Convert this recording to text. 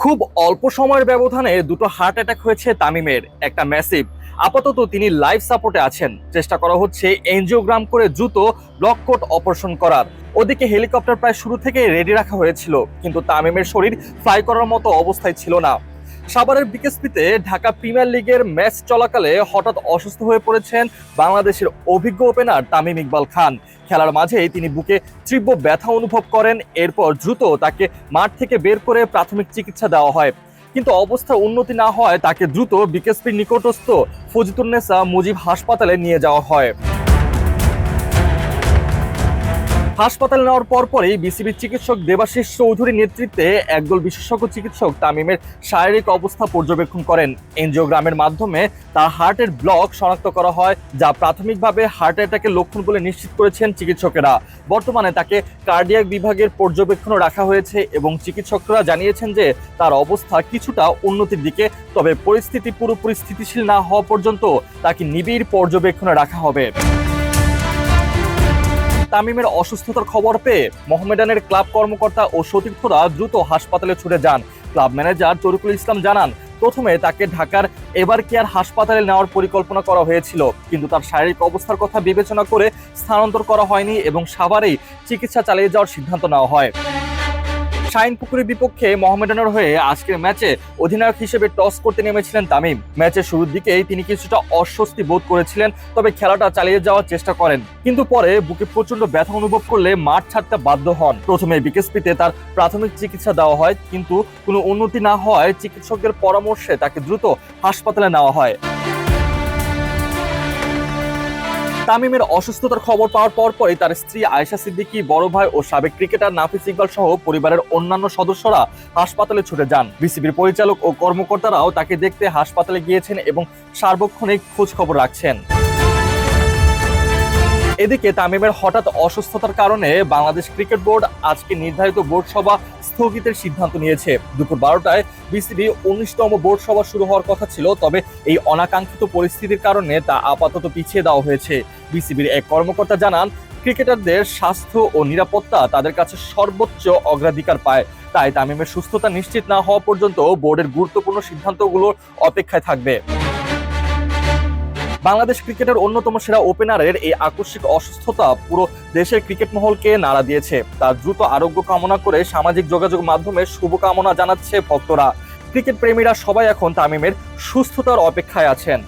খুব অল্প সময়ের ব্যবধানে দুটো হার্ট অ্যাটাক হয়েছে তামিমের, একটা ম্যাসিভ আপাতত তিনি লাইফ সাপোর্টে আছেন। চেষ্টা করা হচ্ছে এনজিওগ্রাম করে দ্রুত ব্লক কোট অপারেশন করার। ওদিকে হেলিকপ্টার প্রায় শুরু থেকে রেডি রাখা হয়েছিল, কিন্তু তামিমের শরীর ফ্লাই করার মতো অবস্থায় ছিল না। সাভারের বিকেএসপিতে ঢাকা প্রিমিয়ার লিগের ম্যাচ চলাকালে হঠাৎ অসুস্থ হয়ে পড়েছেন বাংলাদেশের অভিজ্ঞ ওপেনার তামিম ইকবাল খান। খেলার মাঝেই তিনি বুকে তীব্র ব্যথা অনুভব করেন, এরপর দ্রুত তাকে মাঠ থেকে বের করে প্রাথমিক চিকিৎসা দেওয়া হয়। কিন্তু অবস্থা উন্নতি না হয় তাকে দ্রুত বিকেএসপির নিকটস্থ ফজিতুন্নেসা মুজিব হাসপাতালে নিয়ে যাওয়া হয়। হাসপাতালে নেওয়ার পরপরই বিসিবির চিকিৎসক দেবাশিস চৌধুরীর নেতৃত্বে একদল বিশেষজ্ঞ চিকিৎসক তামিমের শারীরিক অবস্থা পর্যবেক্ষণ করেন। এনজিওগ্রামের মাধ্যমে তার হার্টের ব্লক শনাক্ত করা হয়, যা প্রাথমিকভাবে হার্ট অ্যাটাকের লক্ষণ বলে নিশ্চিত করেছেন চিকিৎসকেরা। বর্তমানে তাকে কার্ডিয়াক বিভাগের পর্যবেক্ষণে রাখা হয়েছে এবং চিকিৎসকরা জানিয়েছেন যে তার অবস্থা কিছুটা উন্নতির দিকে, তবে পরিস্থিতি পুরোপুরি স্থিতিশীল না হওয়া পর্যন্ত তাকে নিবিড় পর্যবেক্ষণে রাখা হবে। তামিমের অসুস্থতার খবর পেয়ে মোহামেডানের ক্লাব কর্মকর্তা ও সতীর্থরা দ্রুত হাসপাতালে ছুটে যান। ক্লাব ম্যানেজার তরিকুল ইসলাম জানান, প্রথমে তাকে ঢাকার এবার কেয়ার হাসপাতালে নেওয়ার পরিকল্পনা করা হয়েছিল, কিন্তু তার শারীরিক অবস্থার কথা বিবেচনা করে স্থানান্তর করা হয়নি এবং সাভারেই চিকিৎসা চালিয়ে যাওয়ার সিদ্ধান্ত নেওয়া হয়। শাইনপুকুরের বিপক্ষে মোহামেডানের হয়ে আজকের ম্যাচে অধিনায়ক হিসেবে টস করতে নেমেছিলেন তামিম। ম্যাচের শুরুর দিকেই তিনি কিছুটা অস্বস্তি বোধ করেছিলেন, তবে খেলাটা চালিয়ে যাওয়ার চেষ্টা করেন। কিন্তু পরে বুকে প্রচণ্ড ব্যথা অনুভব করলে মাঠ ছাড়তে বাধ্য হন। প্রথমে বিকেএসপিতে তার প্রাথমিক চিকিৎসা দেওয়া হয়, কিন্তু কোনো উন্নতি না হওয়ায় চিকিৎসকদের পরামর্শে তাকে দ্রুত হাসপাতালে নেওয়া হয়। তামিমের অসুস্থতার খবর পাওয়ার পরপরই তার স্ত্রী আয়েশা সিদ্দিকী, বড় ভাই ও সাবেক ক্রিকেটার নাফিস ইকবাল সহ পরিবারের অন্যান্য সদস্যরা হাসপাতালে ছুটে যান। বিসিবির পরিচালক ও কর্মকর্তারাও তাকে দেখতে হাসপাতালে গিয়েছেন এবং সার্বক্ষণিক খোঁজ খবর রাখছেন। এদিকে তামিমের হঠাৎ অসুস্থতার কারণে বাংলাদেশ ক্রিকেট বোর্ড আজকে নির্ধারিত বোর্ড সভা স্থগিতের সিদ্ধান্ত নিয়েছে। দুপুর বারোটায় বিসিবি উনিশতম বোর্ড সভা শুরু হওয়ার কথা ছিল, তবে এই অনাকাঙ্ক্ষিত পরিস্থিতির কারণে তা আপাতত পিছিয়ে দেওয়া হয়েছে। বিসিবির এক কর্মকর্তা জানান, ক্রিকেটারদের স্বাস্থ্য ও নিরাপত্তা তাদের কাছে সর্বোচ্চ অগ্রাধিকার পায়। তাই তামিমের সুস্থতা নিশ্চিত না হওয়া পর্যন্ত বোর্ডের গুরুত্বপূর্ণ সিদ্ধান্তগুলোর অপেক্ষায় থাকবে। বাংলাদেশ ক্রিকেটের অন্যতম সেরা ওপেনারের এই আকস্মিক অসুস্থতা পুরো দেশের ক্রিকেট মহলকে নাড়া দিয়েছে। তার দ্রুত আরোগ্য কামনা করে সামাজিক যোগাযোগ মাধ্যমে শুভকামনা জানাচ্ছে ভক্তরা। ক্রিকেট প্রেমীরা সবাই এখন তামিমের সুস্থতার অপেক্ষায় আছেন।